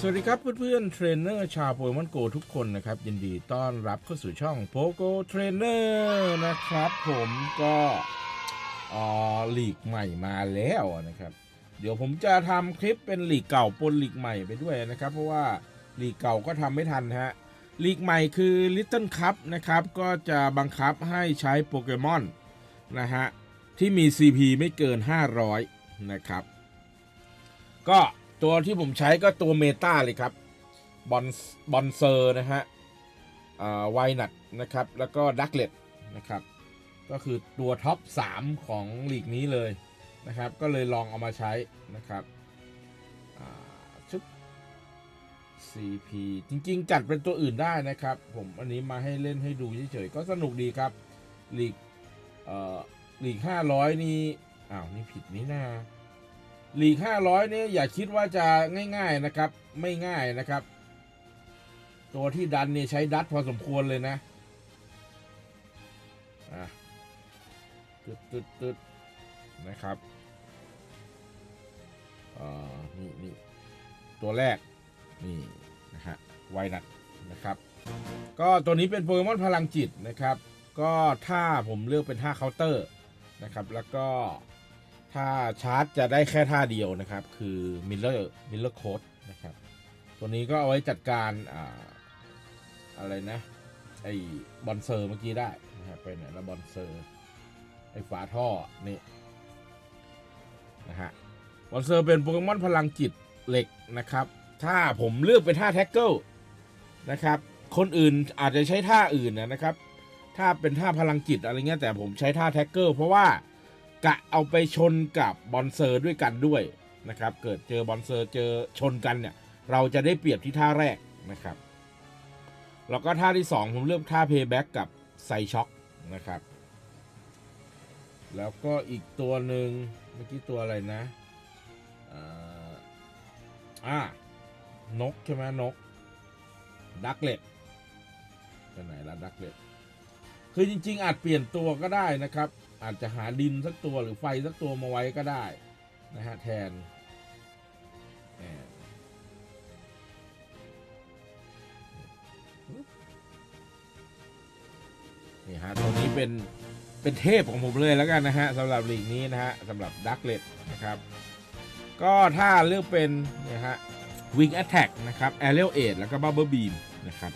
สวัสดีครับเพื่อนๆเทรนเนอร์ชาวโปเกมอนโกทุกคนนะครับ ยินดีต้อนรับเข้าสู่ช่องโปโกเทรนเนอร์นะครับ ผมก็อ่อลีกใหม่มาแล้วนะครับ เดี๋ยวผมจะทำคลิปเป็นลีกเก่าปนลีกใหม่ไปด้วยนะครับ เพราะว่าลีกเก่าก็ทำไม่ทันฮะลีกใหม่คือ Little Cup นะครับ ก็จะบังคับให้ใช้โปเกมอนนะฮะที่มี CP ไม่เกิน 500 นะครับ ก็ ตัวที่ผมใช้ก็ตัวเมตาเลยครับบอนบอนเซอร์นะฮะไวนัทนะครับ แล้วก็ดักเลตนะครับ ก็คือตัวท็อป 3 ของลีกนี้เลยนะครับ ก็เลยลองเอามาใช้นะครับชุด CP จริง ๆ จัดเป็นตัวอื่นได้นะครับ ผมอันนี้มาให้เล่นให้ดูเฉยๆก็สนุกดีครับลีกเอ่อลีก500นี่อ้าว นี่ผิดนี่นา หลีก500เนี่ยอย่าคิดว่าจะง่าย ๆนะครับ ไม่ง่ายนะครับ ตัวที่ดันเนี่ยใช้ดัดพอสมควรเลยนะอะตึดตึดตึดนะครับอ่านี่นี่ตัวแรกนี่นะฮะไวนัทนะครับ ก็ตัวนี้เป็นโปเกมอนพลังจิตนะครับ ก็ถ้าผมเลือกเป็นท่าเคาน์เตอร์นะครับ แล้วก็ ถ้าชาร์จจะได้แค่ท่าเดียวนะครับ คือมิลเลอร์มิลเลอร์โคดนะครับ ตัวนี้ก็เอาไว้จัดการอ่าอะไรนะไอ้บอนเซอร์เมื่อกี้ได้นะครับไปไหนแล้วบอนเซอร์ไอ้ฝาท่อนี่นะฮะบอนเซอร์เป็นโปเกมอนพลังจิตเหล็กนะครับ ถ้าผมเลือกเป็นท่าแท็กเกิลนะครับ คนอื่นอาจจะใช้ท่าอื่นนะครับ ถ้าเป็นท่าพลังจิตอะไรเงี้ยแต่ผมใช้ท่าแท็กเกิลเพราะว่า กะเอาไปชนกับบอลเซอร์ด้วยกันด้วยนะครับ เกิดเจอบอลเซอร์เจอชนกันเนี่ย เราจะได้เปรียบที่ท่าแรกนะครับ แล้วก็ท่าที่ 2 ผมเลือกท่าเพย์แบ็กกับไซช็อคนะครับ แล้วก็อีกตัวหนึ่งเมื่อกี้ตัวอะไรนะอ่าอ่านกใช่ไหมนก ดักเล็ดไปไหนละดักเล็ดคือจริง ๆ อาจเปลี่ยนตัวก็ได้นะครับ อาจจะหาดินสักตัวหรือไฟสักตัวมาไว้ก็ได้นะฮะแทนนี่ฮะตัวนี้เป็นเป็นเทพของผมเลยแล้วกันนะฮะสำหรับลีกนี้นะฮะสำหรับดักเลดนะครับ ก็ถ้าเลือกเป็นนะฮะวิงแอ t แทกนะครับแอเรียลเอแล้วก็บับเบิลบีมนะครับ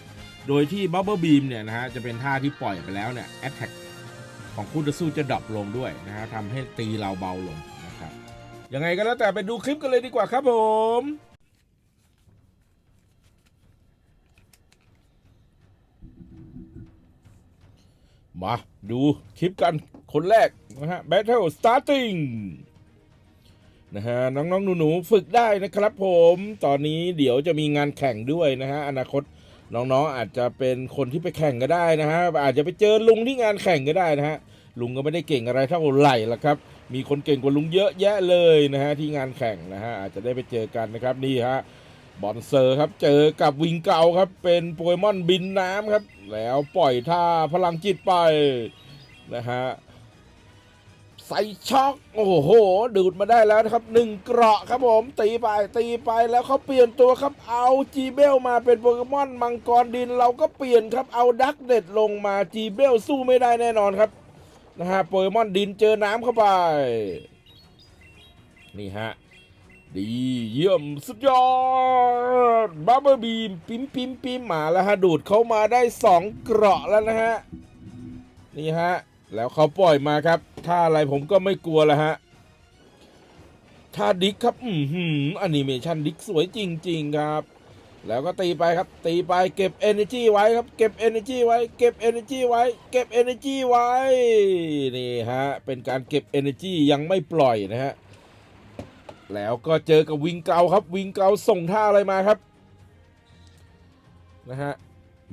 โดยที่บับเบิลบีมเนี่ยนะฮะจะเป็นท่าที่ปล่อยไปแล้วเนี่ยแอ t แทก ของคู่ต่อสู้จะดรอปลงด้วยนะฮะทำให้ตีเราเบาลงนะครับยังไงก็แล้วแต่ไปดูคลิปกันเลยดีกว่าครับผมมาดูคลิปกันคนแรกนะฮะ Battle Starting นะฮะน้องๆหนูๆฝึกได้นะครับผม ตอนนี้เดี๋ยวจะมีงานแข่งด้วยนะฮะ อนาคต น้องๆอาจจะเป็นคนที่ไปแข่งก็ได้นะฮะอาจจะไปเจอลุงที่งานแข่งก็ได้นะฮะลุงก็ไม่ได้เก่งอะไรเท่าไหร่ละครับ มีคนเก่งกว่าลุงเยอะแยะเลยนะฮะที่งานแข่งนะฮะอาจจะได้ไปเจอกันนะครับนี่ฮะบอนเซอร์ครับเจอกับวิงเกาครับเป็นโปเกมอนบินน้ำครับ แล้วปล่อยท่าพลังจิตไปนะฮะ ใส่ช็อกโอ้โห ดูดมาได้แล้วนะครับหนึ่งเกราะครับผม ตีไปตีไปแล้วเขาเปลี่ยนตัวครับ เอาจีเบลมาเป็นโปเกมอนมังกรดินเราก็เปลี่ยนครับเอาดักเด็ดลงมาจีเบลสู้ไม่ได้แน่นอนครับนะฮะโปเกมอนดินเจอน้ำเข้าไป นี่ฮะดีเยี่ยมสุดยอดบับเบิลบีมปิมปิมปิมมาแล้วฮะดูดเข้ามาได้สองเกราะแล้วนะฮะนี่ฮะ แล้วเขาปล่อยมาครับ ถ้าอะไรผมก็ไม่กลัวแล้วฮะถ้าดิกครับ อือหือแอนิเมชันดิกสวยจริง ๆ ครับ แล้วก็ตีไปครับ ตีไปเก็บ Energy ไว้ครับ เก็บ Energy ไว้ เก็บ Energy ไว้ เก็บ Energy ไว้ นี่ฮะ เป็นการเก็บ Energy ยังไม่ปล่อยนะฮะ แล้วก็เจอกับวิงเกาครับ วิงเกาส่งท่าอะไรมาครับ นะฮะ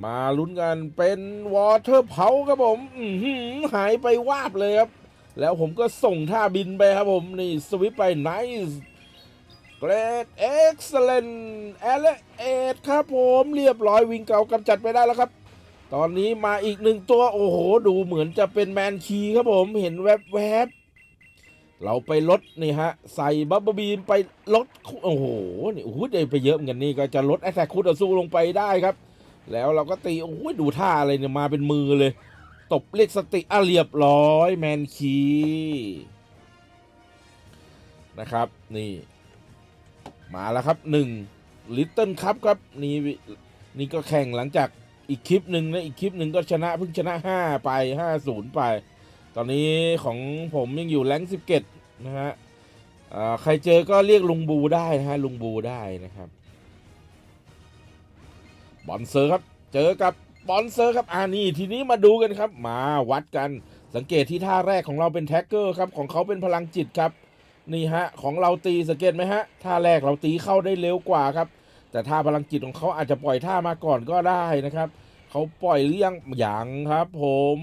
มาลุ้นกันเป็นวอเตอร์เพาครับผมหืหายไปวาบเลยครับ แล้วผมก็ส่งท่าบินไปครับผม นี่สวิปไป nice great excellent e l e a t ครับผมเรียบร้อยวิงเก่ากำจัดไปได้แล้วครับ ตอนนี้มาอีกหนึ่งตัว โอ้โห ดูเหมือนจะเป็นแมนคีครับผมเห็นแวบๆเราไปลดนี่ฮะ ใส่บับเบิลบีมไปลด โอ้โหนี่โอ้โหได้ไปเยอะเหมือนกันนี่ก็จะลดแอตแทกคูต่อสู้ลงไปได้ครับ แล้วเราก็ตี โอ้โหดูท่าอะไรเนี่ย มาเป็นมือเลย ตบเรียกสติอะเรียบร้อย แมนคีนะครับ นี่ มาแล้วครับหนึ่งลิตเติ้ลคัพครับ นี่นี่ก็แข่งหลังจากอีกคลิปหนึ่งนะอีกคลิปหนึ่งก็ชนะเพิ่งชนะ 5 ไป 5 0 ไป ตอนนี้ของผมยังอยู่แรงสิบเกตนะฮะใครเจอก็เรียกลุงบูได้นะฮะลุงบูได้นะครับ บอลเซอร์ครับ เจอกับบอลเซอร์ครับอ่านี่ทีนี้มาดูกันครับ มาวัดกันสังเกตที่ท่าแรกของเราเป็นแท็กเกอร์ครับของเขาเป็นพลังจิตครับ นี่ฮะของเราตีสังเกตไหมฮะท่าแรกเราตีเข้าได้เร็วกว่าครับ แต่ท่าพลังจิตของเขาอาจจะปล่อยท่ามาก่อนก็ได้นะครับเขาปล่อยหรือยังยังครับ ผม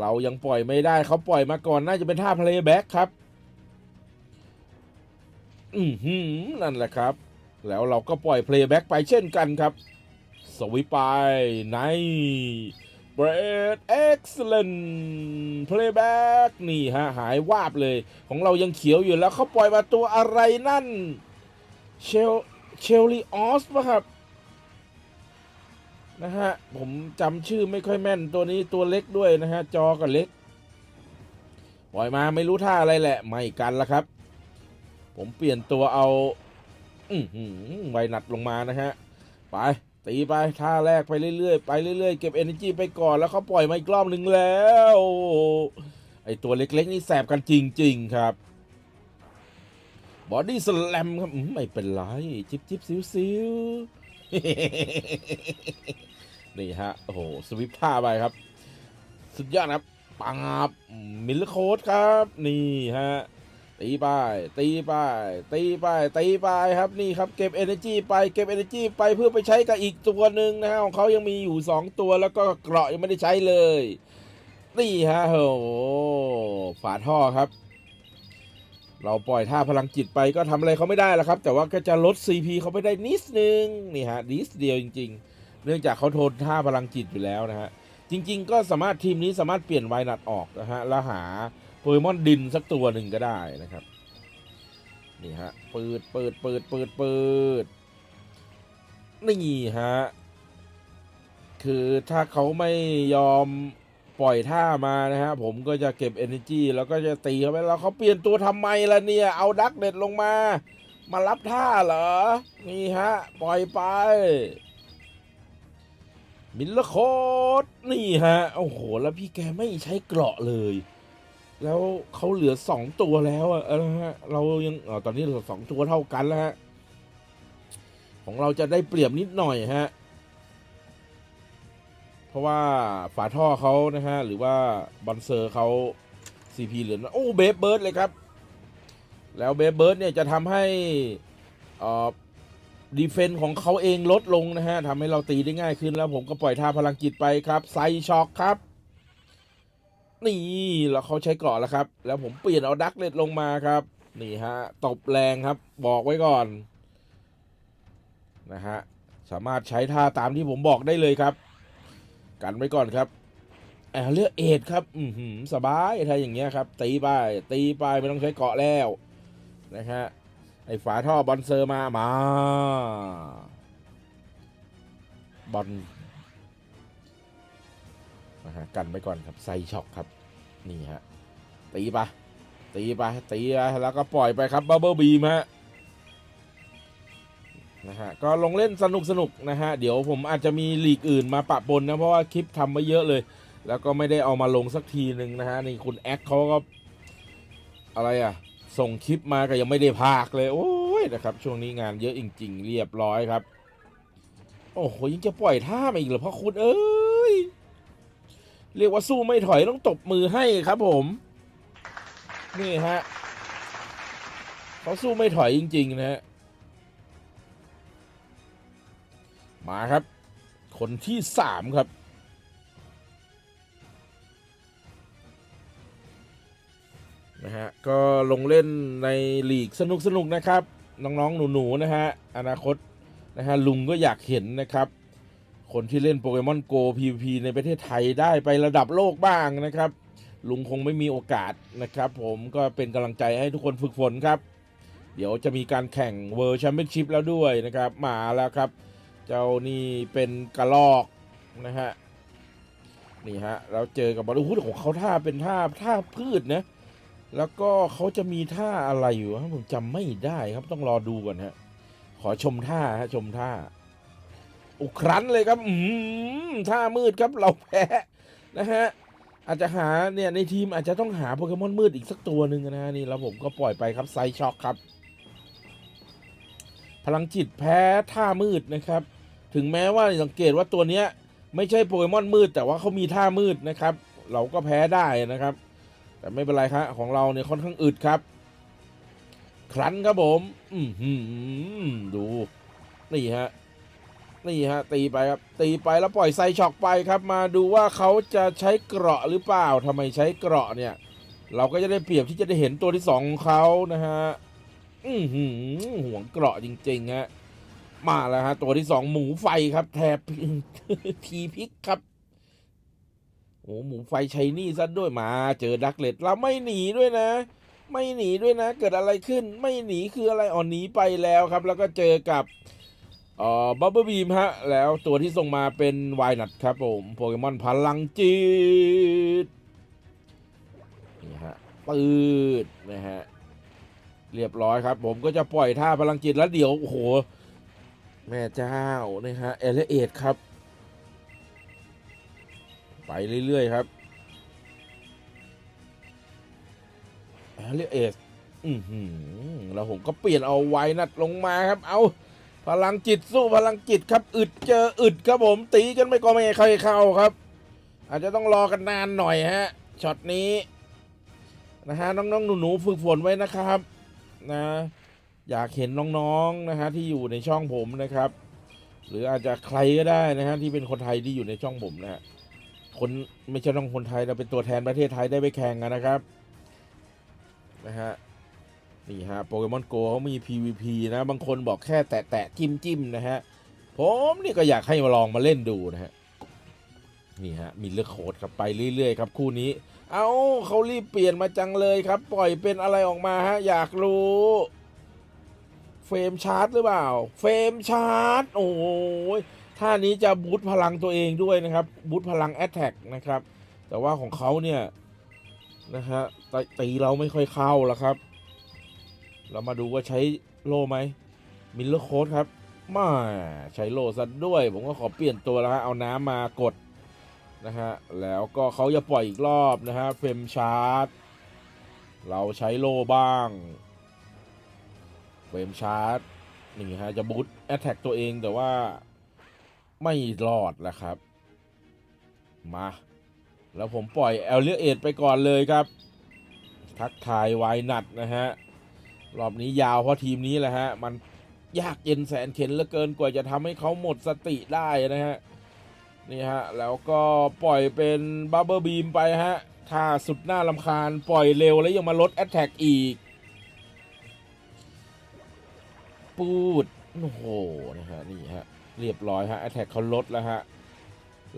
เรายังปล่อยไม่ได้เขาปล่อยมาก่อนน่าจะเป็นท่า playback ครับ อือหือนั่นแหละครับ แล้วเราก็ปล่อย playback ไปเช่นกันครับ สวิปไปในเบรดเอ็กซ์เลน playback นี่ฮะ หายวาบเลย ของเรายังเขียวอยู่แล้วเขาปล่อยมาตัวอะไรนั่น เชลเชลลีออสป่ะครับ นะฮะ ผมจำชื่อไม่ค่อยแม่นตัวนี้ตัวเล็กด้วยนะฮะ จอก็เล็ก ปล่อยมาไม่รู้ท่าอะไรแหละ ไม่กันละครับ ผมเปลี่ยนตัวเอา อือหือไวนัดลงมานะฮะ ไป ตีไปท่าแรกไปเรื่อยๆไปเรื่อยๆเก็บ energy ไปก่อนแล้วเขาปล่อยมาอีกรอบหนึ่งแล้วไอตัวเล็กๆนี่แสบกันจริง ๆ ครับบอดี้สแลมครับไม่เป็นไร จิบจิบซิวซิวนี่ฮะ โอ้โห สวิปท่าไปครับ สุดยอดครับปังบมิลเลอร์โคดครับ นี่ฮะ ตีไปตีไปตีไปตีไปครับนี่ครับเก็บ energy ไปเก็บ energy ไปเพื่อไปใช้กับอีกตัวหนึ่งนะฮะของเขายังมีอยู่ 2 ตัวแล้วก็เกราะยังไม่ได้ใช้เลยนี่ฮะโหฝาท่อครับ เราปล่อยท่าพลังจิตไปก็ทำอะไรเขาไม่ได้แล้วครับ แต่ว่าก็จะลด CP เขาไปได้นิดนึงนี่ฮะนิดเดียวจริง ๆ เนื่องจากเขาทนท่าพลังจิตอยู่แล้วนะฮะจริง ๆ ก็สามารถทีมนี้สามารถเปลี่ยนไวนัดออกนะฮะแล้วหา เกมอนดินสักตัวหนึ่งก็ได้นะครับ นี่ฮะเปิดเปิดเปิดเปิดเปิดนี่ฮะ คือถ้าเขาไม่ยอมปล่อยท่ามานะฮะ ผมก็จะเก็บ energy แล้วก็จะตีเขาไปแล้วเขาเปลี่ยนตัวทำไมล่ะเนี่ย เอาดักเด็ดลงมา มารับท่าเหรอ นี่ฮะ ปล่อยไป มิลเลอร์โคดนี่ฮะ โอ้โห แล้วพี่แกไม่ใช้เกราะเลย แล้วเขาเหลือสองตัวแล้วอะเออฮะเรายังออตอนนี้เราสองตัวเท่ากันแล้วฮะของเราจะได้เปรียบนิดหน่อยฮะเพราะว่าฝาท่อเขานะฮะหรือว่าบอนเซอร์เขา CP เหลือน้อยโอ้เบฟเบิร์ดเลยครับ แล้วเบฟเบิร์ดเนี่ยจะทำให้อ่อดีเฟนต์ของเขาเองลดลงนะฮะทำให้เราตีได้ง่ายขึ้นแล้วผมก็ปล่อยท่าพลังจิตไปครับไซช็อคครับ นี่แล้วเขาใช้เกราะแล้วครับ แล้วผมเปลี่ยนเอาดักเล็ดลงมาครับ นี่ฮะตบแรงครับ บอกไว้ก่อนนะฮะสามารถใช้ท่าตามที่ผมบอกได้เลยครับ กันไว้ก่อนครับแอลเลือกเอ็ดครับ อือหือสบายถ้าอย่างเงี้ยครับตีไปตีไปไม่ต้องใช้เกาะแล้วนะฮะไอ้ฝาท่อบอลเซอร์มามาบอลนะฮะกันไปก่อนครับไซช็อคครับ นี่ฮะตีไปตีไปตีไปแล้วก็ปล่อยไปครับบับเบิลบีมฮะนะฮะก็ลงเล่นสนุกสนุกนะฮะเดี๋ยวผมอาจจะมีลีกอื่นมาปะปนนะเพราะว่าคลิปทำมาเยอะเลย แล้วก็ไม่ได้เอามาลงสักทีหนึ่งนะฮะนี่คุณแอคเขาก็อะไรอะส่งคลิปมาก็ยังไม่ได้พากเลยโอ้ยนะครับช่วงนี้งานเยอะจริง ๆ เรียบร้อยครับ โอ้โหยังจะปล่อยท่ามาอีกเหรอพ่อคุณเอ้ย เรียกว่าสู้ไม่ถอยต้องตบมือให้ครับผม นี่ฮะเขาสู้ไม่ถอยจริง ๆ นะฮะมาครับ คนที่สามครับนะฮะก็ลงเล่นในลีกสนุกๆนะครับ น้องๆ หนูๆนะฮะอนาคตนะฮะลุงก็อยากเห็นนะครับ คนที่เล่นโปเกมอนโก PVP ในประเทศไทยได้ไประดับโลกบ้างนะครับ ลุงคงไม่มีโอกาสนะครับ ผมก็เป็นกำลังใจให้ทุกคนฝึกฝนครับ เดี๋ยวจะมีการแข่งเวิร์ d แชมเปี้ยนชิพแล้วด้วยนะครับ มาแล้วครับ เจ้านี่เป็นกระลอกนะฮะนี่ฮะเราเจอกับบอลลูนของเขาท่าเป็นท่าท่าพืชนะแล้วก็เขาจะมีท่าอะไรอยู่ครับผมจำไม่ได้ครับต้องรอดูก่อนฮะขอชมท่าฮะชมท่า อุครั้นเลยครับ อืมท่ามืดครับเราแพ้นะฮะอาจจะหาเนี่ยในทีมอาจจะต้องหาโปเกมอนมืดอีกสักตัวหนึ่งนะฮะนี่แล้วผมก็ปล่อยไปครับไซช็อคครับ พลังจิตแพ้ท่ามืดนะครับ ถึงแม้ว่าสังเกตว่าตัวเนี้ยไม่ใช่โปเกมอนมืด แต่ว่าเขามีท่ามืดนะครับ เราก็แพ้ได้นะครับ แต่ไม่เป็นไรครับของเราเนี่ยค่อนข้างอึดครับ ครั้นครับผม อือหือดูนี่ฮะ นี่ฮะตีไปครับตีไปแล้วปล่อยไซช็อกไปครับ มาดูว่าเขาจะใช้เกราะหรือเปล่าทำไมใช้เกราะเนี่ย เราก็จะได้เปรียบที่จะได้เห็นตัวที่สองของเขานะฮะอือหือห่วงเกราะจริงๆฮะมาแล้วฮะตัวที่สองหมูไฟครับแทบทีพิกครับโอ้หมูไฟชัยนี่ซะด้วยมาเจอดักเลดเราไม่หนีด้วยนะ ไม่หนีด้วยนะ เกิดอะไรขึ้นไม่หนีคืออะไรอ่อนหนีไปแล้วครับ แล้วก็เจอกับ เอ่อบับเบิลบีมฮะ แล้วตัวที่ส่งมาเป็นวายนัทครับผม โปเกมอนพลังจิต นี่ฮะปืดนะฮะ เรียบร้อยครับ ผมก็จะปล่อยท่าพลังจิตแล้วเดี๋ยว โอ้โห แม่เจ้านะฮะ เอเลเอดครับ ไปเรื่อย ๆ ครับเอเลเอดอือหือแล้วผมก็เปลี่ยนเอาไว้นัดลงมาครับ เอา พลังจิตสู้พลังจิตครับ อึดเจออึดครับผม ตีกันไม่ก็ไม่ใครเข้าครับ อาจจะต้องรอกันนานหน่อยฮะช็อตนี้นะฮะน้องๆหนูๆฝึกฝนไว้นะครับนะอยากเห็นน้องๆนะฮะที่อยู่ในช่องผมนะครับ หรืออาจจะใครก็ได้นะฮะที่เป็นคนไทยที่อยู่ในช่องผมนะฮะคนไม่ใช่ต้องคนไทยเราเป็นตัวแทนประเทศไทยได้ไปแข่งกันนะครับนะฮะ นี่ฮะโปเกมอนโกเขามี PVP นะ บางคนบอกแค่แตะแตะจิ้มจิ้มนะฮะ ผมนี่ก็อยากให้มาลองมาเล่นดูนะฮะ นี่ฮะ มีเลือกโคดครับไปเรื่อย ๆ ครับคู่นี้ เอาเขารีบเปลี่ยนมาจังเลยครับ ปล่อยเป็นอะไรออกมาฮะ อยากรู้ เฟรมชาร์จหรือเปล่า เฟรมชาร์จ โอ้ยท่านี้จะบูตพลังตัวเองด้วยนะครับบูตพลังแอตแทกนะครับ แต่ว่าของเขาเนี่ยนะฮะตตีเราไม่ค่อยเข้าแล้วครับ เรามาดูว่าใช้โลไหมมิลเลอร์โค้ดครับมาใช้โลซะด้วย ผมก็ขอเปลี่ยนตัวแล้วฮะเอาน้ำมากดนะฮะแล้วก็เขาจะปล่อยอีกรอบนะฮะเฟรมชาร์จเราใช้โลบ้างเฟรมชาร์จนี่ฮะจะบูตแอตแทกตัวเองแต่ว่าไม่รอดแหละครับ มา แล้วผมปล่อยแอลเลียเอไปก่อนเลยครับ ทักทายวายนัดนะฮะ รอบนี้ยาวเพราะทีมนี้แหละฮะ มันยากเย็นแสนเข็นเหลือเกินกว่าจะทำให้เขาหมดสติได้นะฮะ นี่ฮะ แล้วก็ปล่อยเป็นบับเบิลบีมไปฮะถ้าสุดหน้าลำคาญปล่อยเร็วแล้วยังมาลดแอตแทกอีก ปูด โอ้โห นะฮะ นี่ฮะ เรียบร้อยฮะแอตแทกเขาลดแล้วฮะ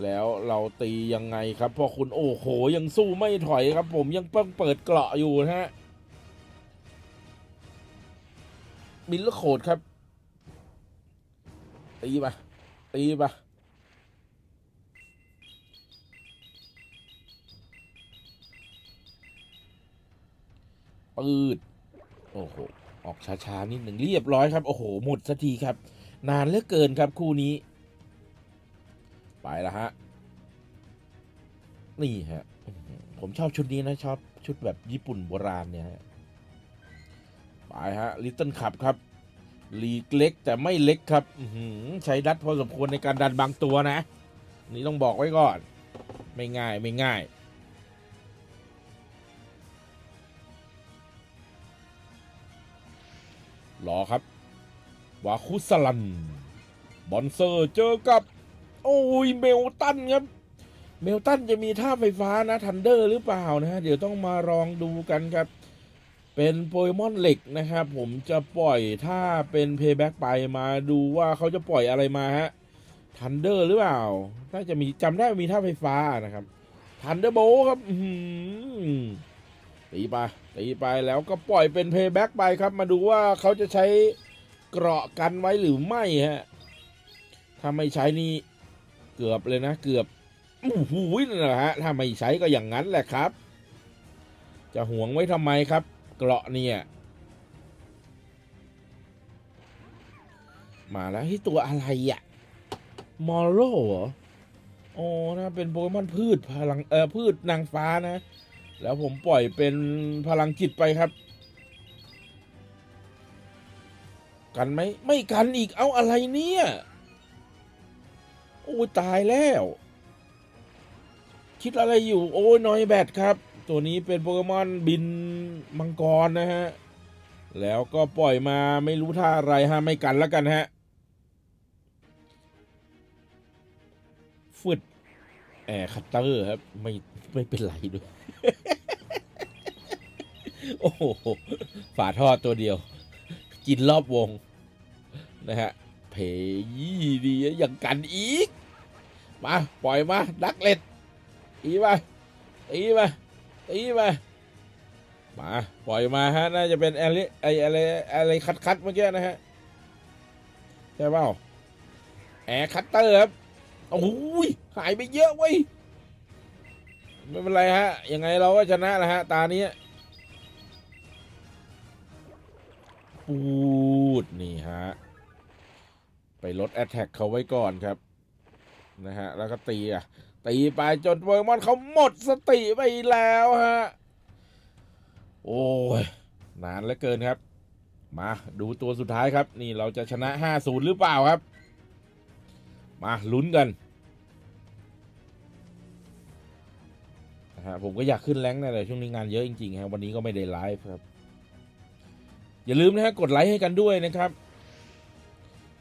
แล้วเราตียังไงครับพราะคุณโอ้โหยังสู้ไม่ถอยครับ ผมยังเพิ่งเปิดเกราะอยู่นะฮะ มิลเลอร์โคดครับตีปะตีปะปืดโอ้โห ออกช้าๆนิดหนึ่งเรียบร้อยครับ โอ้โห หมดสักทีครับ นานเหลือเกินครับคู่นี้ ไปแล้วฮะ นี่ฮะ ผมชอบชุดนี้นะ ชอบชุดแบบญี่ปุ่นโบราณเนี่ยฮะ ไปฮะลิตเติ้ลขับครับลีกเล็กแต่ไม่เล็กครับใช้ดัดพอสมควรในการดันบางตัวนะ นี่ต้องบอกไว้ก่อน ไม่ง่ายไม่ง่ายรอครับ วาคุสลัน บอนเซอร์เจอกับ โอ้ยเมลตันครับ เมลตันจะมีท่าไฟฟ้านะทันเดอร์หรือเปล่านะฮะ เดี๋ยวต้องมาลองดูกันครับ เป็นโปเกมอนเหล็กนะครับ ผมจะปล่อยถ้าเป็นเพย์แบ็กไปมาดูว่าเขาจะปล่อยอะไรมาฮะทันเดอร์หรือเปล่า น่าจะมีจำได้มีท่าไฟฟ้านะครับทันเดอร์โบครับตีไปตีไปแล้วก็ปล่อยเป็นเพย์แบ็กไปครับ มาดูว่าเขาจะใช้เกราะกันไว้หรือไม่ฮะถ้าไม่ใช้นี่เกือบเลยนะ เกือบโอู้หูนั่นแหละฮะถ้าไม่ใช้ก็อย่างนั้นแหละครับ จะห่วงไว้ทำไมครับ เกราะเนี่ยมาแล้วที่ตัวอะไรอะมอโรเหรออ๋อนะเป็นโปเกมอนพืชพลังเออพืชนางฟ้านะ แล้วผมปล่อยเป็นพลังจิตไปครับ กันไหมไม่กันอีกเอาอะไรเนี่ยโอ้ตายแล้ว คิดอะไรอยู่โอ้ยนอยแบทครับ ตัวนี้เป็นโปเกมอนบินมังกรนะฮะ แล้วก็ปล่อยมาไม่รู้ท่าอะไรฮะ ไม่กันแล้วกันฮะฟึดแอร์คัตเตอร์ครับ ไม่ไม่เป็นไรด้วย โอ้โห ฝาทอดตัวเดียว กินรอบวง นะฮะ เพยี่ดีอย่างกันอีก มา ปล่อยมา ดักเล็ดตีไปตีไป ตีไปมาปล่อยมาฮะน่าจะเป็นอะไรไออะไรอะไรคัดคัดเมื่อกี้นะฮะใช่เปล่าแอร์คัตเตอร์ครับโอ้ยหายไปเยอะเว้ยไม่เป็นไรฮะยังไงเราก็ชนะนะฮะตานี้ปูดนี่ฮะไปลดแอตแทกเขาไว้ก่อนครับนะฮะแล้วก็ตีอะ ตีไปจนโปเกมอนเขาหมดสติไปแล้วฮะ โอ้ย นานเหลือเกินครับ มาดูตัวสุดท้ายครับ นี่เราจะชนะ 5-0 หรือเปล่าครับ มาลุ้นกันนะฮะผมก็อยากขึ้นแรงนะแต่ช่วงนี้งานเยอะจริงๆครับวันนี้ก็ไม่ได้ไลฟ์ครับ อย่าลืมนะฮะกดไลค์ให้กันด้วยนะครับ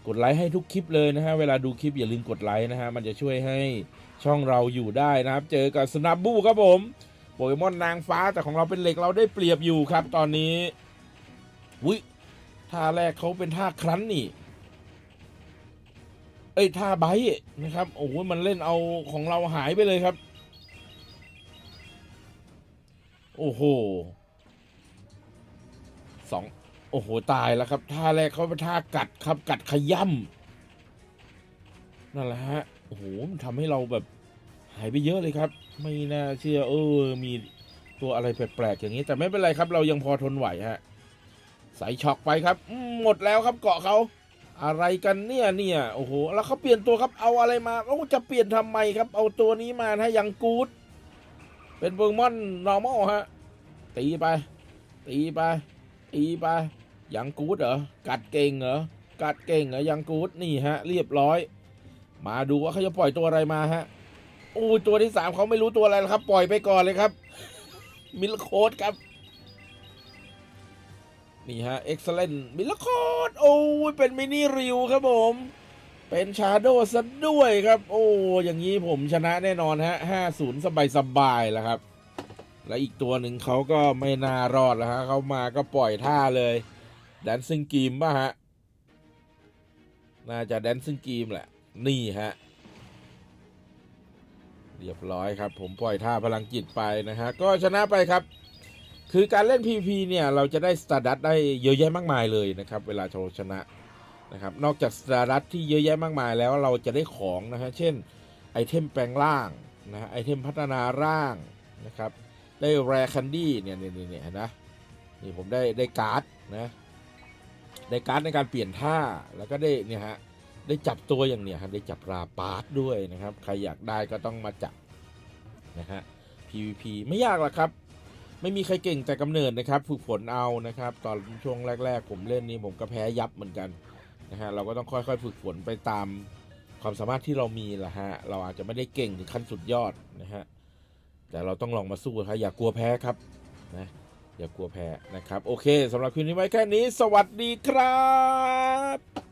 กดไลค์ให้ทุกคลิปเลยนะฮะเวลาดูคลิปอย่าลืมกดไลค์นะฮะมันจะช่วยให้ ช่องเราอยู่ได้นะครับ เจอกับสนับบูครับผมโปเกมอนนางฟ้าแต่ของเราเป็นเหล็กเราได้เปรียบอยู่ครับ ตอนนี้วิท่าแรกเขาเป็นท่าครั้นนี่ เอ้ยท่าไบท์นะครับโอ้โหมันเล่นเอาของเราหายไปเลยครับ โอ้โหสองโอ้โหตายแล้วครับ ท่าแรกเขาเป็นท่ากัดครับ กัดขย่ำนั่นแหละฮะ โอ้โหมันทำให้เราแบบหายไปเยอะเลยครับ ไม่น่าเชื่อเออ มีตัวอะไรแปลกๆอย่างนี้ แต่ไม่เป็นไรครับ เรายังพอทนไหวฮะใส่ช็อกไปครับหมดแล้วครับเกาะเขาอะไรกันเนี่ยเนี่ยโอ้โหแล้วเขาเปลี่ยนตัวครับเอาอะไรมาโอ้จะเปลี่ยนทำไมครับ เอาตัวนี้มานะยังกูดเป็นโปเกมอน normal ฮะตีไป ตีไป ตีไปยังกูดเหรอกัดเก่งเหรอกัดเก่งเหรอยังกูดนี่ฮะ เรียบร้อย มาดูว่าเขาจะปล่อยตัวอะไรมาฮะโอ้ตัวที่สามเขาไม่รู้ตัวอะไรแล้วครับ ปล่อยไปก่อนเลยครับ มิลโคดครับ นี่ฮะเอ็กซ์เลนมิลโคดโอ้ยเป็นมินิริวครับผม เป็นชาโดซะด้วยครับ โอ้อย่างนี้ผมชนะแน่นอนฮะห้าศูนย์สบายสบายๆแล้วครับ และอีกตัวหนึ่งเขาก็ไม่น่ารอดแล้วฮะเขามาก็ปล่อยท่าเลยแดนซิงกีมป่ะฮะ น่าจะแดนซิงกีมแหละ นี่ฮะ เรียบร้อยครับ ผมปล่อยท่าพลังจิตไปนะฮะ ก็ชนะไปครับ คือการเล่น PP เนี่ย เราจะได้สตาร์ดัตได้เยอะแยะมากมายเลยนะครับ เวลาเราชนะนะครับ นอกจากสตาร์ดัตที่เยอะแยะมากมายแล้วเราจะได้ของนะฮะ เช่นไอเทมแปลงร่างนะฮะ ไอเทมพัฒนาร่างนะครับ ได้แรคันดี้เนี่ยเนี่ยเนี่ยนะนี่ผมได้ได้การ์ดนะ ได้การ์ดในการเปลี่ยนท่าแล้วก็ได้เนี่ยฮะ ได้จับตัวอย่างเนี่ยฮะได้จับราปาร์ตด้วยนะครับ ใครอยากได้ก็ต้องมาจับนะฮะ PVP ไม่ยากหรอกครับ ไม่มีใครเก่งแต่กำเนิดนะครับฝึกฝนเอานะครับ ตอนช่วงแรก ๆ ผมเล่นนี่ผมก็แพ้ยับเหมือนกันนะฮะเราก็ต้องค่อยๆฝึกฝนไปตามความสามารถที่เรามีแหละฮะเราอาจจะไม่ได้เก่งถึงขั้นสุดยอดนะฮะแต่เราต้องลองมาสู้ครับอย่ากลัวแพ้ครับนะอย่ากลัวแพ้นะครับ โอเคสำหรับคืนนี้ไว้แค่นี้ สวัสดีครับ